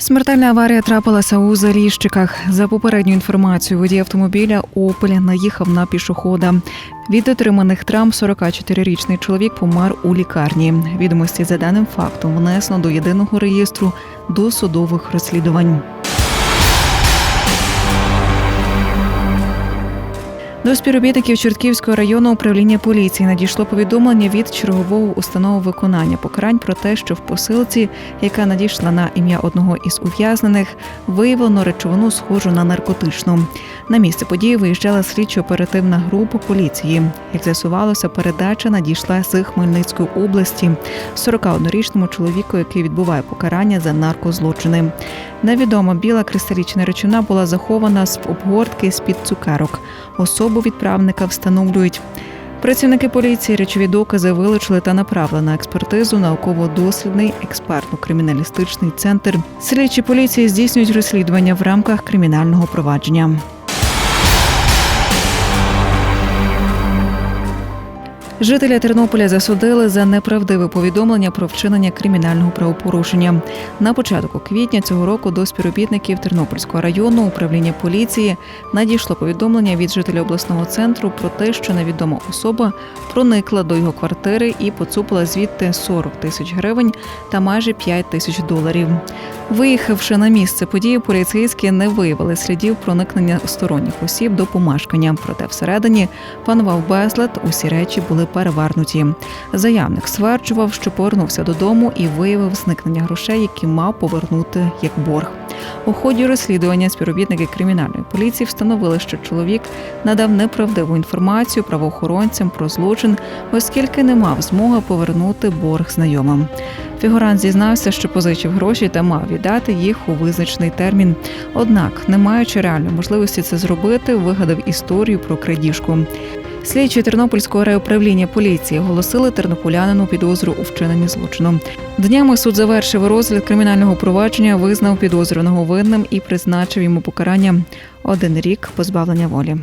Смертельна аварія трапилася у Заріжчиках. За попередню інформацією, водій автомобіля Опель наїхав на пішохода. Від отриманих травм 44-річний чоловік помер у лікарні. Відомості за даним фактом внесено до єдиного реєстру досудових розслідувань. До співробітників Чортківського районного управління поліції надійшло повідомлення від чергового установи виконання покарань про те, що в посилці, яка надійшла на ім'я одного із ув'язнених, виявлено речовину схожу на наркотичну. На місце події виїжджала слідчо-оперативна група поліції. Як з'ясувалося, передача надійшла з Хмельницької області 41-річному чоловіку, який відбуває покарання за наркозлочини. Невідома біла кристалічна речовина була захована з обгортки з-під цукерок. Особу відправника встановлюють. Працівники поліції речові докази вилучили та направили на експертизу науково-дослідний експертно-криміналістичний центр. Слідчі поліції здійснюють розслідування в рамках кримінального провадження. Жителя Тернополя засудили за неправдиве повідомлення про вчинення кримінального правопорушення. На початку квітня цього року до співробітників Тернопільського районного управління поліції надійшло повідомлення від жителя обласного центру про те, що невідома особа проникла до його квартири і поцупила звідти 40 тисяч гривень та майже 5 тисяч доларів. Виїхавши на місце події, поліцейські не виявили слідів проникнення сторонніх осіб до помешкання. Проте всередині панував безлад, усі речі були перевернуті. Заявник стверджував, що повернувся додому і виявив зникнення грошей, які мав повернути як борг. У ході розслідування співробітники кримінальної поліції встановили, що чоловік надав неправдиву інформацію правоохоронцям про злочин, оскільки не мав змоги повернути борг знайомим. Фігурант зізнався, що позичив гроші та мав віддати їх у визначений термін. Однак, не маючи реальної можливості це зробити, вигадав історію про крадіжку. Слідчі Тернопільського райуправління поліції оголосили тернополянину підозру у вчиненні злочину. Днями суд завершив розгляд кримінального провадження, визнав підозрюваного винним і призначив йому покарання один рік позбавлення волі.